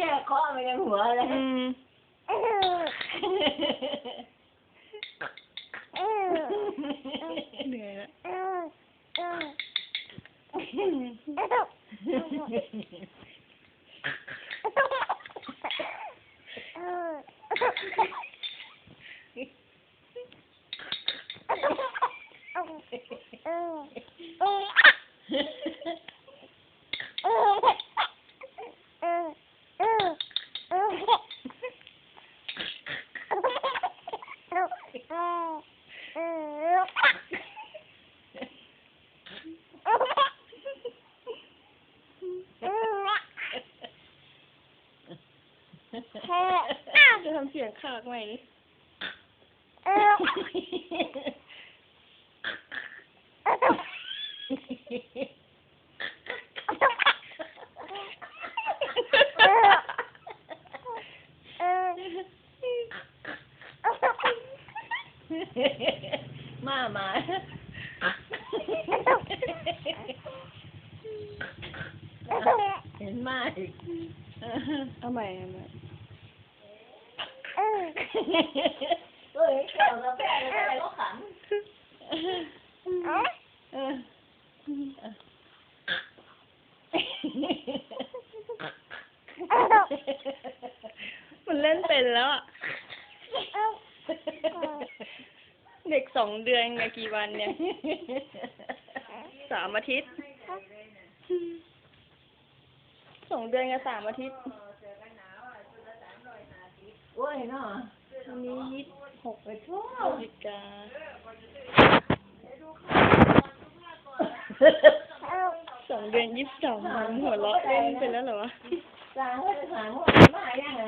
แค่เคาะไปในหัวเลย อืมเหนื่อยละ จะทำเสียงขากใหม่ มามาเห็นไหมเอาใหม่เอาใหม่เฮ้ยแก้วกาแฟอะไรก็ขเออำมันเล่นเป็นแล้วอะ ด็กสองเดือนไงกี่วันเนี่ย สามอาทิตย์สองเดือนกับสามอาทิตย์โอ้ยเนาะวันนี้ยี่สิบหกไปทั่วพฤศจิกาสองเดือนยี่สิบสองวันหัวเราะเล่นไปแล้วเหรอวะสร้างให้ถามว่ามาอย่างไง